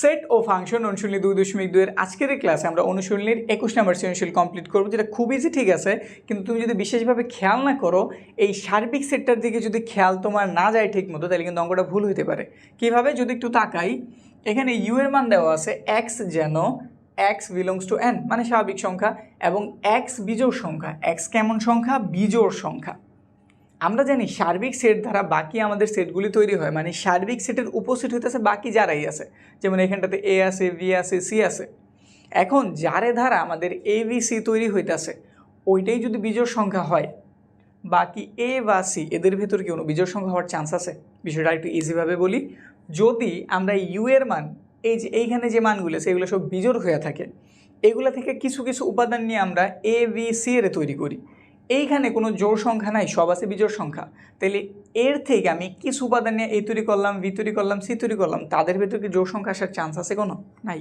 Set ও function অনুশীলনী দুই দশমিক দুইয়ের আজকের ক্লাসে আমরা অনুশীলনীর একুশ নম্বর সৃজনশীল কমপ্লিট করব, যেটা খুব ইজি ঠিক আছে? কিন্তু তুমি যদি বিশেষভাবে খেয়াল না করো, এই সার্বিক সেটটার দিকে যদি খেয়াল তোমার না যায় ঠিক মতো তাহলে কিন্তু অঙ্কটা ভুল হতে পারে। কীভাবে? যদি একটু তাকাই, এখানে ইউ এর মান দেওয়া আছে এক্স যেন এক্স বিলংস টু এন মানে স্বাভাবিক সংখ্যা, এবং এক্স বিজোড় সংখ্যা এক্স কেমন সংখ্যা? বিজোড় সংখ্যা। আমরা জানি সার্বিক সেট দ্বারা বাকি আমাদের সেটগুলি তৈরি হয়। মানে সার্বিক সেটের উপসেট হইতেছে বাকি যারাই আছে। যেমন এখানটাতে এ আছে বি আছে সি আছে। এখন যারে ধারা আমাদের এ বি সি তৈরি হইতেছে, ওইটাই যদি বিজোড় সংখ্যা হয়, বাকি এ বা সি এদের ভেতর কি কোনো বিজোড় সংখ্যা হওয়ার চান্স আছে? বিষয়টা একটু ইজিভাবে বলি। যদি আমরা ইউ এর মান, এই যে এইখানে যে মানগুলো আছে, এগুলো সব বিজোড় হয়ে থাকে, এগুলো থেকে কিছু কিছু উপাদান নিয়ে আমরা এ বি সি এর তৈরি করি। এইখানে কোনো জোর সংখ্যা নাই, সব আছে বিজোড় সংখ্যা। তাহলে এর থেকে আমি কিছু উপাদান নিয়ে এই তৈরি করলাম, বি তৈরি করলাম, সি তৈরি করলাম, তাদের ভেতর কি জোর সংখ্যা আসার চান্স আছে কোনো? নাই।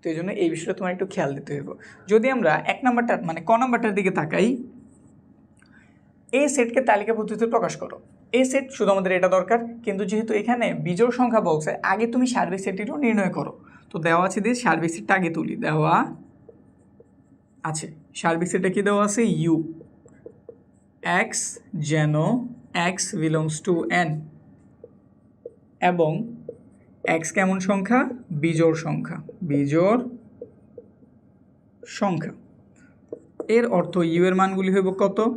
তো এই জন্য এই বিষয়টা তোমার একটু খেয়াল দিতে হইব। যদি আমরা এক নাম্বারটার মানে ক নাম্বারটার দিকে তাকাই এই সেটকে তালিকা পদ্ধতিতে প্রকাশ করো। এই সেট শুধু আমাদের এটা দরকার, কিন্তু যেহেতু এখানে বিজোড় সংখ্যা বলছে, আগে তুমি সার্বিক সেটটিও নির্ণয় করো। তো দেওয়া আছে দিয়ে সার্বিক সেটটা আগে তুলি। দেওয়া আছে। সার্বিক সেটটা কি দেওয়া আছে? ইউ এক্স যেন এক্স বিলংস টু এন এবং এক্স কেমন সংখ্যা? বিজোড় সংখ্যা। বিজোড় সংখ্যা। এর অর্থ ইউ এর মানগুলি হইব কত?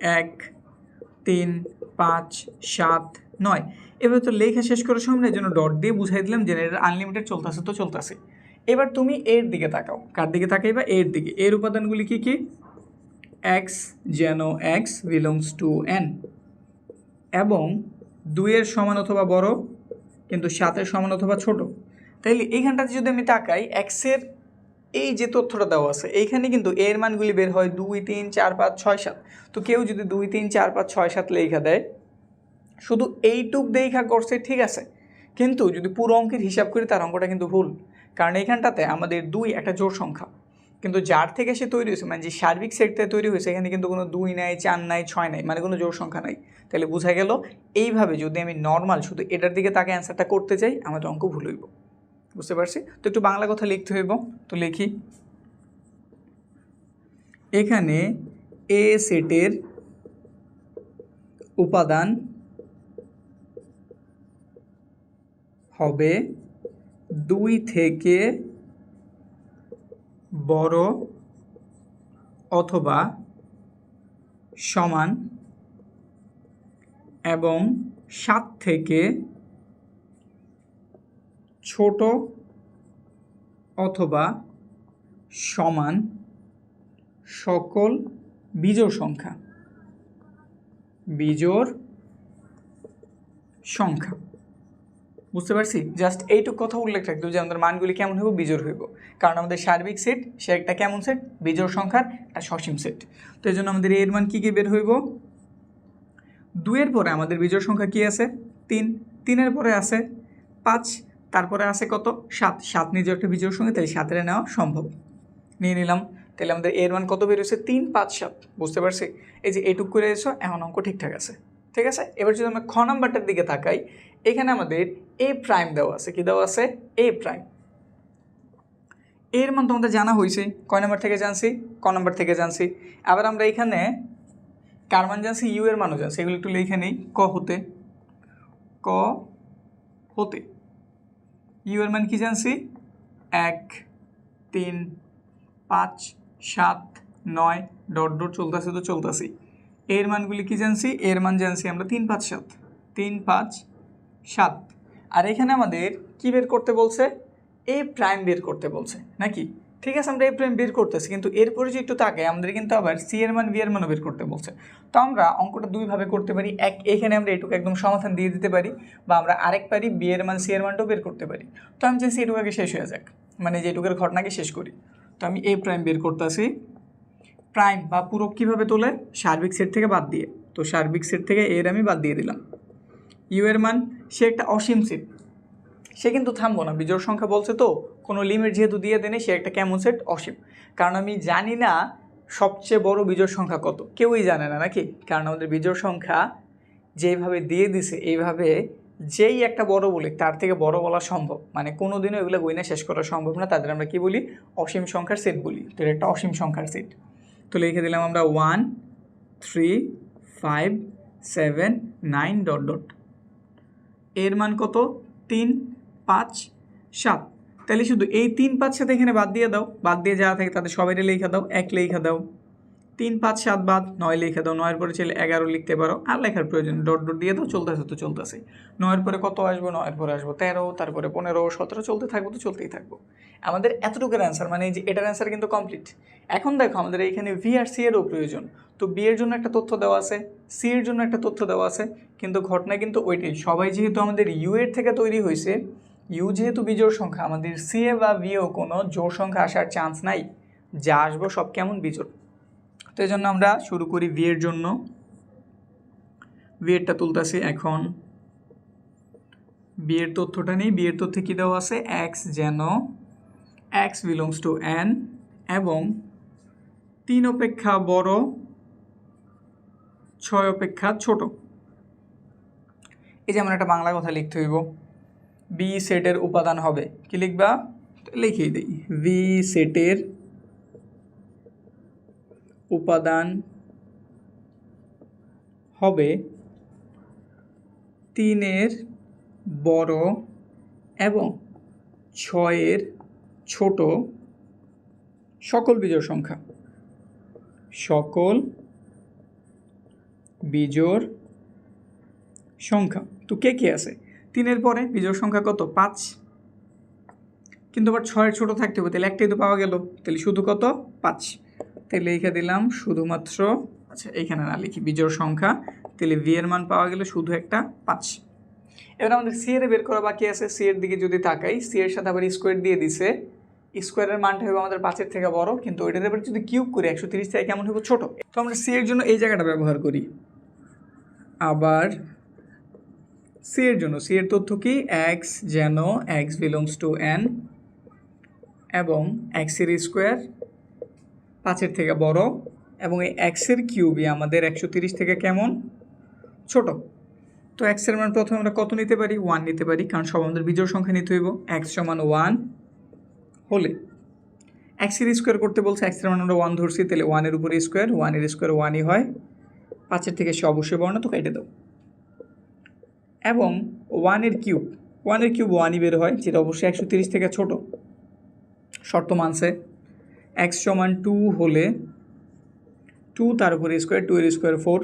এক, তিন, পাঁচ, সাত, নয়। এবার তো লেখা শেষ করার সামনে এই জন্য ডট দিয়ে বুঝাই দিলাম এটা আনলিমিটেড চলতেছে তো চলতেছে। এবার তুমি এর দিকে তাকাও। কার দিকে তাকাইবা? এর দিকে। এর উপাদানগুলি কি কি? এক্স যেন এক্স বিলংস টু এন। এবং দুইয়ের সমান অথবা বড়, কিন্তু সাতের সমান অথবা ছোট। তাইলে এইখানটাতে যদি আমি তাকাই, এক্সের এই যে তথ্যটা দেওয়া আছে, এইখানে কিন্তু এর মানগুলি বের হয় দুই, তিন, চার, পাঁচ, ছয়, সাত। তো কেউ যদি দুই, তিন, চার, পাঁচ, ছয়, সাত লেখা দেয়, শুধু এইটুক দেখা করছে, ঠিক আছে। কিন্তু যদি পুরো অঙ্কের হিসাব করি, তার অঙ্কটা কিন্তু ভুল। কারণ এইখানটাতে আমাদের দুই একটা জোড় সংখ্যা। কিন্তু যার থেকে সে তৈরি হয়েছে মানে যে সার্বিক সেটটা তৈরি হয়েছে, এখানে কিন্তু কোনো দুই নাই, চার নাই, ছয় নাই মানে কোনো জোড় সংখ্যা নাই। তাহলে বোঝা গেল এইভাবে যদি আমি নর্মাল শুধু এটার দিকে তাকে অ্যান্সারটা করতে চাই আমাদের অঙ্ক ভুল হইব। বুঝতে পারছি? তো একটু বাংলা কথা লিখতে হইব। তো লিখি। এখানে এ সেটের উপাদান হবে দুই থেকে বড় অথবা সমান এবং সাত থেকে ছোট অথবা সমান সকল বিজোড় সংখ্যা। বিজোড় সংখ্যা। বুঝতে পারছি? জাস্ট এইটুক কথা উল্লেখ রাখতে যে আমাদের মানগুলি কেমন হইব? বিজোড় হইব। কারণ আমাদের সার্বিক সেট সে একটা কেমন সেট বিজোড় সংখ্যার একটা সসীম সেট তো এই জন্য আমাদের এর মান কী কী বের হইব? দুইয়ের পরে আমাদের বিজোড় সংখ্যা কী আছে? তিন। তিনের পরে আছে পাঁচ। তারপরে আছে কত? সাত। সাত নিজের একটা বিজোড় সংখ্যা, তাহলে সাতের নেওয়া সম্ভব। নিয়ে নিলাম। তাহলে আমাদের এর মান কত বের হয়েছে তিন, পাঁচ, সাত। বুঝতে পারছি? এই যে এটুক করে এসো এমন অঙ্ক ঠিকঠাক আছে। ঠিক আছে? এবার যদি আমরা খ নাম্বারটার দিকে তাকাই, এখানে আমাদের এ প্রাইম দেওয়া আছে। কি দেওয়া আছে? এ প্রাইম এর মান তোমাদের জানা হয়েছে কয় নাম্বার থেকে জানছি, ক নাম্বার থেকে জানছি। আবার আমরা এখানে কার মান জানছি ইউ এর মানও জানছি। এগুলো একটু লিখে নেই। ক হতে। ক হতে। ইউ এর মান কি জানছি? এক, তিন, পাঁচ, সাত, নয়, ডট ডট চলতেছে তো চলতেছি এর মানগুলি কি জানছি? এর মান জানছি আমরা তিন পাঁচ সাত। তিন পাঁচ সাত। আর এখানে আমাদের কি বের করতে বলছে? এ প্রাইম বের করতে বলছে, নাকি? ঠিক আছে, আমরা এ প্রাইম বের করতেছি, কিন্তু এরপরে যে একটু তাকে আমাদের কিন্তু আবার সি এর মান, বি এর মানও বের করতে বলছে। তো আমরা অঙ্কটা দুইভাবে করতে পারি, এক এখানে আমরা এটুকু একদম সমাধান দিয়ে দিতে পারি, বা আমরা আরেক পারি, বি এর মান, সি এর মানটাও বের করতে পারি। তো আমি চাইছি এটুকু আগে শেষ হয়ে যাক মানে যেটুকুর ঘটনাকে শেষ করি। তো আমি এ প্রাইম বের করতেছি। প্রাইম বা পূরক কীভাবে তোলে? সার্বিক সেট থেকে বাদ দিয়ে। তো সার্বিক সেট থেকে এর আমি বাদ দিয়ে দিলাম। ইউ এর মান, সে একটা অসীম সেট সে কিন্তু থামবো না। বিজোড় সংখ্যা বলছে তো, কোনো লিমিট যেহেতু দিয়ে দেনে সে একটা কেমন সেট অসীম। কারণ আমি জানি না সবচেয়ে বড় বিজোড় সংখ্যা কত। কেউই জানে না, নাকি? কারণ আমাদের বিজোড় সংখ্যা যেভাবে দিয়ে দিছে, এইভাবে যেই একটা বড় বলি, তার থেকে বড় বলা সম্ভব। মানে কোনোদিনও এগুলো গইনা শেষ করা সম্ভব না। তাদের আমরা কি বলি? অসীম সংখ্যার সেট বলি। তো এটা একটা অসীম সংখ্যার সেট তো লিখে দিলাম আমরা one three five seven nine dot dot এর মান কত? তিন, পাঁচ, সাত। তাহলে শুধু এই তিন পাঁচ সাথে এখানে বাদ দিয়ে দাও। বাদ দিয়ে যাওয়া থাকে তাদের সবাই লেখা দাও, এক লেখা দাও। তিন পাঁচ সাত বাদ, নয় লিখে দাও, নয়ের পরে ছেলে এগারো লিখতে পারো। আর লেখার প্রয়োজন ডট ডট দিয়ে দাও চলতেছে তো চলতেছে। নয়ের পরে কত আসব, নয়ের পরে আসব তেরো, তারপরে পনেরো, সতেরো চলতে থাকব তো চলতেই থাকব। আমাদের এতটুকুর অ্যান্সার মানে যে এটার অ্যান্সার কিন্তু কমপ্লিট এখন দেখো আমাদের এইখানে ভি আর সি এরও প্রয়োজন। তো বি এর জন্য একটা তথ্য দেওয়া আছে সি এর জন্য একটা তথ্য দেওয়া আছে, কিন্তু ঘটনা কিন্তু ওইটাই। সবাই যেহেতু আমাদের ইউ এর থেকে তৈরি হয়েছে ইউ যেহেতু বিজোড় সংখ্যা, আমাদের সি এ বা ভিও কোনো জোড় সংখ্যা আসার চান্স নাই। যা আসব সব কেমন বিজোড়? তো এই জন্য আমরা শুরু করি এর জন্য। ভি এরটা তুলতেছি এখন। বিয়ের তথ্যটা নেই। বিয়ের তথ্যে কী দেওয়া আছে? এক্স যেন এক্স বিলংস টু এন এবং তিন অপেক্ষা বড়, ছয় অপেক্ষা ছোট। এই যে আমরা একটা বাংলা কথা লিখতে হইব। বি সেটের উপাদান হবে। কি লিখবা? লিখিয়ে দিই। ভি সেটের উপাদান হবে তিনের বড় এবং ছয়ের ছোট সকল বিজোড় সংখ্যা। সকল বিজোড় সংখ্যা। তো কে কে আছে? তিনের পরে বিজোড় সংখ্যা কত? পাঁচ। কিন্তু আবার ছয়ের ছোট থাকতে হবে, তাহলে একটাই তো পাওয়া গেল, তাহলে শুধু কত? পাঁচ। তাহলে লিখে দিলাম শুধুমাত্র আচ্ছা এইখানে না লিখি, বিজোড় সংখ্যা, তাহলে ভি এর মান পাওয়া গেলে শুধু একটা পাঁচ। এবার আমাদের সি এর বের করা বাকি আছে সি এর দিকে যদি তাকাই সি এর সাথে আবার স্কোয়ার দিয়ে দিছে স্কোয়ারের মানটা হবে আমাদের পাঁচের থেকে বড়, কিন্তু ওইটার এবার যদি কিউব করি, একশো তিরিশ থেকে কেমন হবে? ছোট। তো আমরা সি এর জন্য এই জায়গাটা ব্যবহার করি। আবার সি এর জন্য সি এর তথ্য কি? এক্স যেন এক্স বিলংস টু এন এবং এক্সের স্কোয়ার পাঁচের থেকে বড় এবং এই এক্সের কিউবই আমাদের একশো তিরিশ থেকে কেমন? ছোট। তো এক্সের মান প্রথমে আমরা কত নিতে পারি? ওয়ান নিতে পারি, কারণ সব আমাদের বিজোড় সংখ্যা নিতে হইব। এক্স সমান ওয়ান হলে। এক্সের স্কোয়ার করতে বলছে, এক্সের মান আমরা ওয়ান ধরছি, তাহলে ওয়ানের উপরে স্কোয়ার, ওয়ানের স্কোয়ার ওয়ানই হয়। পাঁচের থেকে সে অবশ্যই বর্ণ তো কেটে দাও। এবং ওয়ানের কিউব ওয়ানের কিউব ওয়ানই বের হয়, যেটা অবশ্যই একশো তিরিশ থেকে ছোট। শর্ত মানছে। এক্স সমান টু হলে টু তার উপরে স্কোয়ার, টু এর স্কোয়ার ফোর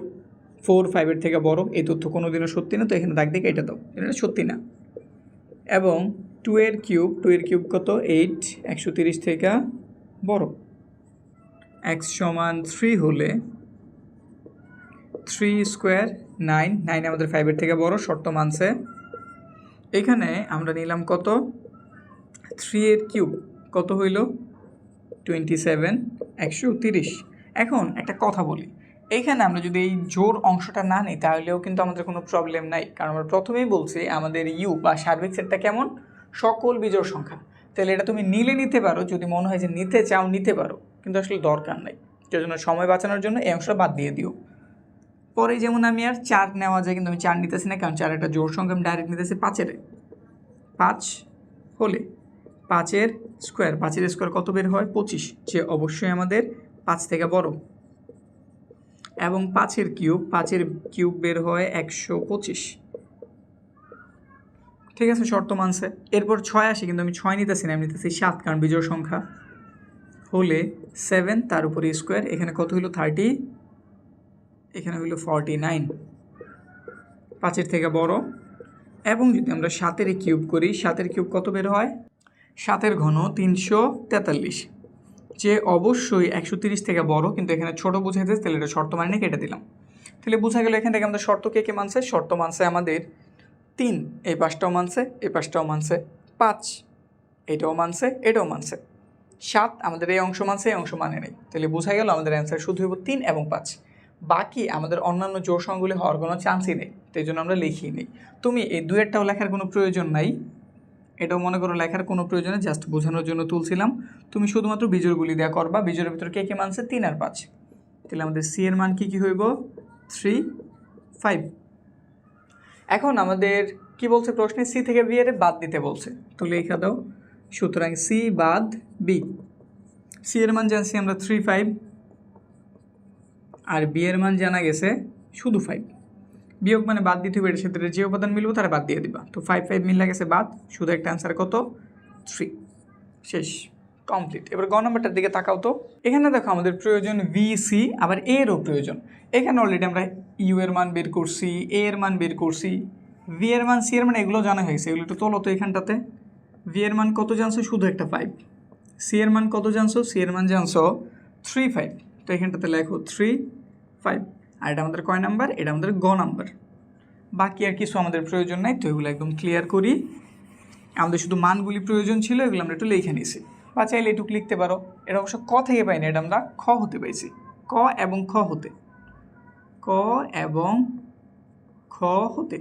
ফোর ফাইভের থেকে বড়। এই তথ্য কোনো দিনও সত্যি না, তো এখানে দাগ দিকে এটা দাও। এটা সত্যি না। এবং টু এর কিউব, টু এর কিউব কত? এইট, একশো তিরিশ থেকে বড়। এক্স সমান থ্রি হলে থ্রি স্কোয়ার নাইন নাইন আমাদের ফাইভের থেকে বড়, শর্ত মানছে। এখানে আমরা নিলাম কত? থ্রি এর কিউব, কত হইল? টোয়েন্টি সেভেন একশো তিরিশ। এখন একটা কথা বলি। এইখানে আমরা যদি এই জোর অংশটা না নিই, তাহলেও কিন্তু আমাদের কোনো প্রবলেম নাই। কারণ আমরা প্রথমেই বলছি, আমাদের ইউ বা সার্বিক সেটটা কেমন? সকল বিজোড় সংখ্যা। তাহলে এটা তুমি নিলে নিতে পারো, যদি মনে হয় যে নিতে চাও, নিতে পারো। কিন্তু আসলে দরকার নাই। যার জন্য সময় বাঁচানোর জন্য এই অংশটা বাদ দিয়ে দিও। পরে যেমন আমি আর চার নেওয়া যায়, কিন্তু আমি চার নিতেছি না, কারণ চার একটা জোর সংখ্যা আমি ডাইরেক্ট নিতেছি পাঁচের। পাঁচ হলে পাঁচের স্কোয়ার পাঁচের স্কোয়ার কত বের হয়? পঁচিশ, যে অবশ্যই আমাদের পাঁচ থেকে বড়। এবং পাঁচের কিউব পাঁচের কিউব বের হয় একশো পঁচিশ। ঠিক আছে, শর্ত মানছে। এরপর ছয় আসে, কিন্তু আমি ছয় নিতেছি না, আমি নিতেছি সাত, কারণ বিজোড় সংখ্যা। হলে সেভেন তার উপরে স্কোয়ার এখানে কত হলো থার্টি এখানে হলো ফর্টি নাইন পাঁচের থেকে বড়। এবং যদি আমরা সাতের কিউব করি, সাতের কিউব কত বের হয়? সাতের ঘন তিনশো তেতাল্লিশ। যে অবশ্যই একশো তিরিশ থেকে বড়, কিন্তু এখানে ছোট বুঝাইতে তাহলে এটা শর্ত মানে কেটে দিলাম। তাহলে বোঝা গেল এখান থেকে আমাদের শর্ত কে কে মানছে? শর্ত মানছে আমাদের তিন, এই পাঁচটাও মানছে, এই পাঁচটাও মানছে পাঁচ, এটাও মানছে এটাও মানছে। সাত, আমাদের এই অংশ মানছে, এই অংশ মানে নেই। তাহলে বোঝা গেল আমাদের অ্যান্সার শুধু হইব তিন এবং পাঁচ। বাকি আমাদের অন্যান্য জোর সংগুলি হওয়ার কোনো চান্সই নেই, তাই জন্য আমরা লিখিয়ে নিই। তুমি এই দুয়েরটাও লেখার কোনো প্রয়োজন নাই। এটাও মনে করো লেখার কোনো প্রয়োজনে জাস্ট বোঝানোর জন্য তুলছিলাম। তুমি শুধুমাত্র বিজোড়গুলি দেওয়া করবা, বিজোড়ের ভিতরে কে কে মানছে তিন আর পাঁচ। তাহলে আমাদের সি এর মান কী কী হইব? থ্রি ফাইভ এখন আমাদের কি বলছে প্রশ্নে? সি থেকে বি এর বাদ দিতে বলছে। তো লেখা দাও, সুতরাং সি বাদ বি সি এর মান জানছি আমরা থ্রি ফাইভ আর বি এর মান জানা গেছে শুধু ফাইভ বিয়োগ মানে বাদ দিতে হবে সাথে যে উপাদান মিলবো তারা বাদ দিয়ে দিবা। তো ফাইভ ফাইভ মিলে গেছে বাদ, শুধু একটা অ্যান্সার কত? থ্রি শেষ কমপ্লিট এবার গ নাম্বারটার দিকে তাকাও তো। এখানে দেখো আমাদের প্রয়োজন ভি সি আবার এরও প্রয়োজন। এখানে অলরেডি আমরা ইউ এর মান বের করছি এ এর মান বের করছি। ভি এর মান সি এর মান এগুলো জানা হয়েছে, এগুলো একটু তোলো তো এখানটাতে। ভি এর মান কত জানছো? শুধু একটা ফাইভ সি এর মান কত জানছো? সি এর মান জানছো থ্রি ফাইভ তো এখানটাতে লেখো থ্রি ফাইভ আর এটা আমাদের কয় নাম্বার? এটা আমাদের গ নাম্বার। বাকি আর কিছু আমাদের প্রয়োজন নাই, তো এগুলো একদম ক্লিয়ার করি। আমাদের শুধু মানগুলি প্রয়োজন ছিল, এগুলো আমরা একটু লিখে নিয়েছি। বা চাইলে এটুকু লিখতে পারো। এটা অবশ্য ক থেকে পাইনি এটা আমরা খ হতে পাইছি। ক এবং খ হতে। ক এবং খ হতে।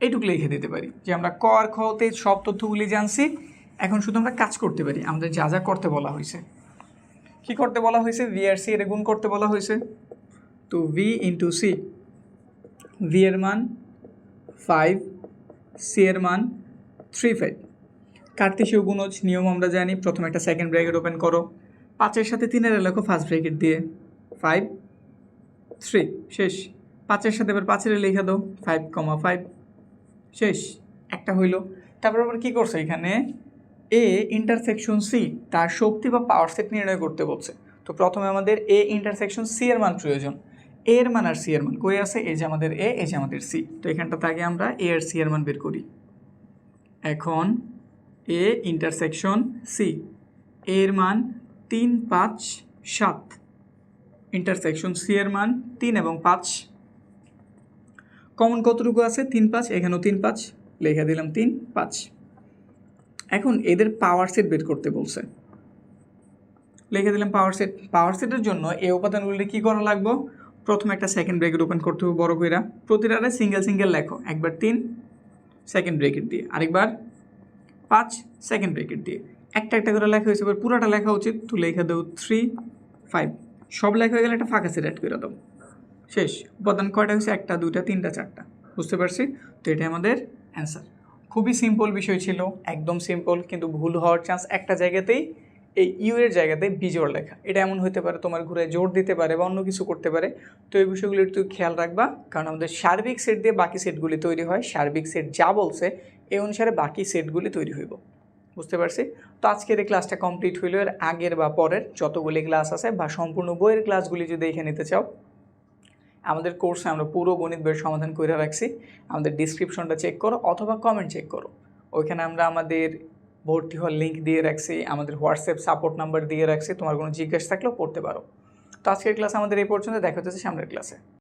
এইটুকু লিখে দিতে পারি, যে আমরা ক আর খ হতে সব তথ্যগুলি জানছি। এখন শুধু আমরা কাজ করতে পারি, আমাদের যা যা করতে বলা হয়েছে। কি করতে বলা হয়েছে? ভি আর সি এর গুণ করতে বলা হয়েছে। তো ভি ইন্টু সি ভি এর মান ফাইভ সি এর মান থ্রি ফাইভ কার্তেশীয় গুণজ নিয়ম আমরা জানি, প্রথমে একটা সেকেন্ড ব্র্যাকেট ওপেন করো। পাঁচের সাথে তিনের লেখো ফার্স্ট ব্র্যাকেট দিয়ে। ফাইভ থ্রি শেষ। পাঁচের সাথে এবার পাঁচের লিখে দাও ফাইভ কমা ফাইভ শেষ। একটা হইল। তারপর আবার কী করছে এখানে? এ ইন্টারসেকশন সি তার শক্তি বা পাওয়ার সেট নির্ণয় করতে বলছে। তো প্রথমে আমাদের এ ইন্টারসেকশন সি এর মান প্রয়োজন। এ এর মান আর সি এর মান। কই আছে? এই যে আমাদের এ, এই যে আমাদের সি। তো এখানটাতে আগে আমরা এ আর সি এর মান বের করি। এখন এ ইন্টারসেকশন সি এর মান তিন, পাঁচ, সাত। ইন্টারসেকশন সি এর মান তিন এবং পাঁচ। কমন কতটুকু আছে? তিন, পাঁচ। এখানেও তিন, পাঁচ। লেখা দিলাম তিন, পাঁচ। এখন এদের পাওয়ার সেট বের করতে বলছে। লিখে দিলাম পাওয়ার সেট পাওয়ার সেটের জন্য এই উপাদানগুলি কী করা লাগবে? প্রথমে একটা সেকেন্ড ব্রেকেট ওপেন করতে হবে বড় কইরা। প্রতিটারে সিঙ্গেল সিঙ্গেল লেখো। একবার তিন সেকেন্ড ব্রেকেট দিয়ে। আরেকবার পাঁচ সেকেন্ড ব্রেকেট দিয়ে। একটা একটা করে লেখা হয়েছে, এবার পুরোটা লেখা উচিত। তো লেখা দাও থ্রি ফাইভ সব লেখা হয়ে গেলে একটা ফাঁকা অ্যাড করে দাও। শেষ। উপাদান কয়টা হয়েছে? একটা, দুইটা, তিনটা, চারটা। বুঝতে পারছি? তো এটাই আমাদের অ্যান্সার খুবই সিম্পল বিষয় ছিল, একদম সিম্পল কিন্তু ভুল হওয়ার চান্স একটা জায়গাতেই এই ইউ এর জায়গাতে বিজোড় লেখা। এটা এমন হতে পারে, তোমার ঘুরে জোর দিতে পারে বা অন্য কিছু করতে পারে। তো এই বিষয়গুলো একটু খেয়াল রাখবা, কারণ আমাদের সার্বিক সেট দিয়ে বাকি সেটগুলি তৈরি হয়। সার্বিক সেট যা বলছে, এই অনুসারে বাকি সেটগুলি তৈরি হইব। বুঝতে পারছি? তো আজকের এই ক্লাসটা কমপ্লিট হইল। এর আগের বা পরের যতগুলি ক্লাস আছে বা সম্পূর্ণ বইয়ের ক্লাসগুলি যদি দেখে নিতে চাও, আমাদের কোর্সে আমরা পুরো গণিত বইয়ের সমাধান করে রাখছি। আমাদের ডিসক্রিপশনটা চেক করো অথবা কমেন্ট চেক করো। ওইখানে আমরা আমাদের ভর্তি হওয়ার লিঙ্ক দিয়ে রাখছি, আমাদের হোয়াটসঅ্যাপ সাপোর্ট নাম্বার দিয়ে রাখছি, তোমার কোনো জিজ্ঞাসা থাকলেও পড়তে পারো। তো আজকের ক্লাস আমাদের এই পর্যন্ত দেখা হচ্ছে সামনের ক্লাসে